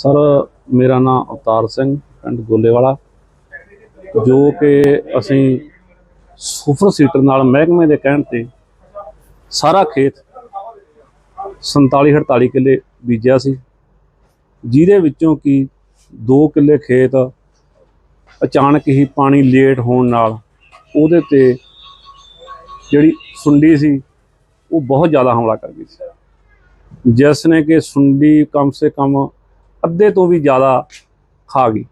Sir, ਮੇਰਾ ਨਾਮ ਅਵਤਾਰ ਸਿੰਘ, ਪਿੰਡ ਗੋਲੇਵਾਲਾ, ਜੋ ਕਿ ਅਸੀਂ ਸੁਪਰ ਸੀਟਰ ਨਾਲ ਮਹਿਕਮੇ ਦੇ ਕਹਿਣ ਤੇ ਸਾਰਾ ਖੇਤ 47 48 ਕਿੱਲੇ ਬੀਜਿਆ ਸੀ, ਜਿਹਦੇ ਵਿੱਚੋਂ ਕਿ 2 ਕਿੱਲੇ ਖੇਤ ਅਚਾਨਕ ਹੀ ਪਾਣੀ ਲੇਟ ਹੋਣ ਨਾਲ ਉਹਦੇ ਤੇ ਜਿਹੜੀ ਸੁੰਡੀ ਸੀ, ਉਹ ਬਹੁਤ ਜ਼ਿਆਦਾ ਹਮਲਾ ਕਰ ਗਈ ਸੀ। ਜਿਸ ਨੇ ਕਿ ਸੁੰਡੀ ਕਮ ਸੇ ਕਮ ਅੱਧੇ ਤੋਂ ਵੀ ਜ਼ਿਆਦਾ ਖਾ ਗਈ।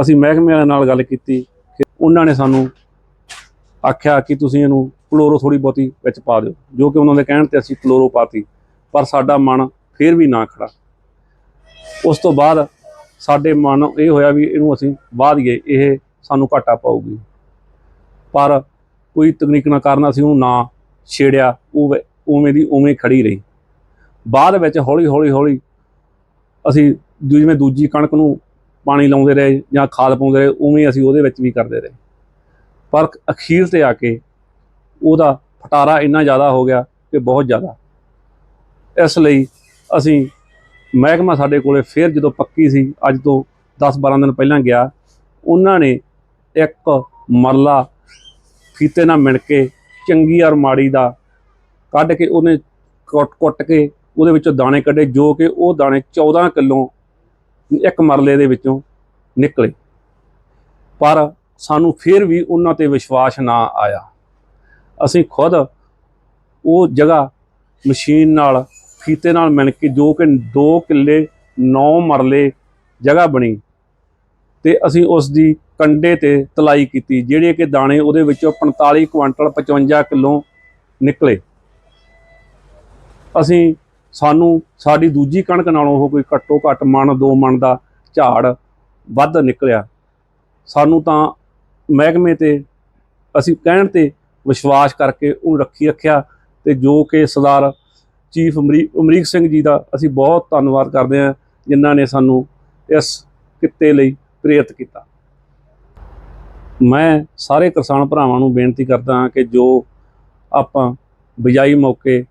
ਅਸੀਂ ਮਹਿਕਮੇ ਵਾਲਿਆਂ ਨਾਲ ਗੱਲ ਕੀਤੀ ਕਿ ਉਹਨਾਂ ਨੇ ਸਾਨੂੰ ਆਖਿਆ ਕਿ ਤੁਸੀਂ ਇਹਨੂੰ ਕਲੋਰੋ ਥੋੜੀ ਬਹੁਤੀ ਵਿੱਚ ਪਾ ਦਿਓ, ਜੋ ਕਿ ਉਹਨਾਂ ਦੇ ਕਹਿਣ ਤੇ ਅਸੀਂ ਕਲੋਰੋ ਪਾਤੀ, ਪਰ ਸਾਡਾ ਮਨ ਫੇਰ ਵੀ ਨਾ ਖੜਾ। ਉਸ ਤੋਂ ਬਾਅਦ ਸਾਡੇ ਮਨ ਇਹ ਹੋਇਆ ਵੀ ਇਹਨੂੰ ਅਸੀਂ ਵਾਹ ਦਈਏ, ਇਹ ਸਾਨੂੰ ਘਾਟਾ ਪਾਊਗੀ। ਪਰ ਕੋਈ ਤਕਨੀਕ ਨਾ ਕਾਰਨ ਅਸੀਂ ਉਹਨੂੰ ਨਾ ਛੇੜਿਆ ਉਹ ਵ- ਉਵੇਂ ਦੀ ਉਵੇਂ ਖੜੀ ਰਹੀ। ਬਾਅਦ ਵਿੱਚ ਹੌਲੀ ਹੌਲੀ ਹੌਲੀ ਅਸੀਂ ਦੂ- ਜਿਵੇਂ ਦੂਜੀ ਕਣਕ ਨੂੰ ਪਾਣੀ ਲਾਉਂਦੇ ਰਹੇ ਜਾਂ ਖਾਦ ਪਾਉਂਦੇ ਰਹੇ, ਉਵੇਂ ਅਸੀਂ ਉਹਦੇ ਵਿੱਚ ਵੀ ਕਰਦੇ ਰਹੇ। ਪਰ ਅਖੀਰ ਤੇ ਆ ਕੇ ਉਹਦਾ ਫਟਾਰਾ ਇੰਨਾ ਜ਼ਿਆਦਾ ਹੋ ਗਿਆ ਕਿ ਬਹੁਤ ਜ਼ਿਆਦਾ। ਇਸ ਲਈ ਅਸੀਂ ਮਹਿਕਮਾ ਸਾਡੇ ਕੋਲੇ ਫਿਰ ਜਦੋਂ ਪੱਕੀ ਸੀ, ਅੱਜ ਤੋਂ 10-12 ਦਿਨ ਪਹਿਲਾਂ ਗਿਆ, ਉਹਨਾਂ ਨੇ ਇੱਕ ਮਰਲਾ ਫੀਤੇ ਨਾਲ ਮਿਣ ਕੇ ਚੰਗੀ ਔਰ ਮਾੜੀ ਦਾ ਕੱਢ ਕੇ ਉਹਨੇ ਕੁੱਟ ਕੁੱਟ ਕੇ ਉਹਦੇ ਵਿੱਚੋਂ ਦਾਣੇ ਕੱਢੇ ਜੋ ਕਿ ਉਹ ਦਾਣੇ 14 ਕਿਲੋ ਇੱਕ ਮਰਲੇ ਦੇ ਵਿੱਚੋਂ ਨਿਕਲੇ। ਪਰ ਸਾਨੂੰ ਫਿਰ ਵੀ ਉਹਨਾਂ ਤੇ ਵਿਸ਼ਵਾਸ ਨਾ ਆਇਆ। ਅਸੀਂ ਖੁਦ ਉਹ ਜਗ੍ਹਾ ਮਸ਼ੀਨ ਨਾਲ, ਫੀਤੇ ਨਾਲ ਮਿਲ ਕੇ ਜੋ ਕਿ 2 ਕਿੱਲੇ 9 ਮਰਲੇ ਜਗ੍ਹਾ ਬਣੀ ਤੇ ਅਸੀਂ ਉਸ ਦੀ ਕੰਡੇ ਤੇ ਤਲਾਈ ਕੀਤੀ, ਜਿਹੜੇ ਕਿ ਦਾਣੇ ਉਹਦੇ ਵਿੱਚੋਂ 45 ਕੁਇੰਟਲ 55 ਕਿਲੋ ਨਿਕਲੇ। ਅਸੀਂ ਸਾਨੂੰ ਸਾਡੀ ਦੂਜੀ ਕਣਕ ਨਾਲੋਂ ਉਹ ਕੋਈ ਘੱਟੋ ਘੱਟ ਮਣ ਦੋ ਮਣ ਦਾ ਝਾੜ ਵੱਧ ਨਿਕਲਿਆ। ਸਾਨੂੰ ਤਾਂ ਮਹਿਕਮੇ ਤੇ ਅਸੀਂ ਕਹਿਣ ਤੇ ਵਿਸ਼ਵਾਸ ਕਰਕੇ ਉਹਨੂੰ ਰੱਖੀ ਰੱਖਿਆ ਤੇ ਜੋ ਕਿ ਸਰਦਾਰ ਚੀਫ ਅਮਰੀ- ਅਮਰੀਕ ਸਿੰਘ ਜੀ ਦਾ ਅਸੀਂ ਬਹੁਤ ਧੰਨਵਾਦ ਕਰਦੇ ਹਾਂ ਜਿਨ੍ਹਾਂ ਨੇ ਸਾਨੂੰ ਇਸ ਕਿੱਤੇ ਲਈ ਪ੍ਰੇਰਿਤ ਕੀਤਾ। ਮੈਂ ਸਾਰੇ ਕਿਸਾਨ ਭਰਾਵਾਂ ਨੂੰ ਬੇਨਤੀ ਕਰਦਾ ਹਾਂ ਕਿ ਜੋ ਆਪਾਂ ਬਿਜਾਈ ਮੌਕੇ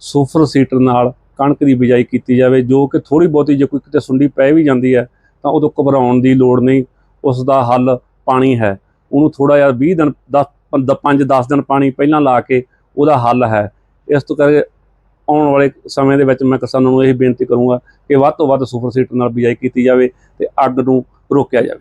ਸੁਪਰ ਸੀਟਰ ਨਾਲ ਕਣਕ ਦੀ ਬਿਜਾਈ ਕੀਤੀ ਜਾਵੇ, ਜੋ ਕਿ ਥੋੜੀ ਬਹੁਤੀ ਜੇ ਕੋਈ ਕਿਤੇ ਸੁੰਡੀ ਪੈ ਵੀ ਜਾਂਦੀ ਹੈ, ਤਾਂ ਉਦੋਂ ਘਬਰਾਉਣ ਦੀ ਲੋੜ ਨਹੀਂ, ਉਸ ਦਾ ਹੱਲ ਪਾਣੀ ਹੈ। ਉਹਨੂੰ ਥੋੜਾ ਜਿਹਾ 20 ਦਿਨ 10 5 10 ਦਿਨ ਪਾਣੀ ਪਹਿਲਾਂ ਲਾ ਕੇ ਉਹਦਾ ਹੱਲ ਹੈ। ਇਸ ਤੋਂ ਕਰਕੇ ਆਉਣ ਵਾਲੇ ਸਮੇਂ ਦੇ ਵਿੱਚ ਮੈਂ ਕਿਸਾਨਾਂ ਨੂੰ ਇਹ ਬੇਨਤੀ ਕਰੂੰਗਾ ਕਿ ਵੱਧ ਤੋਂ ਵੱਧ ਸੁਪਰ ਸੀਟਰ ਨਾਲ ਬਿਜਾਈ ਕੀਤੀ ਜਾਵੇ ਤੇ ਅੱਗ ਨੂੰ ਰੋਕਿਆ ਜਾਵੇ।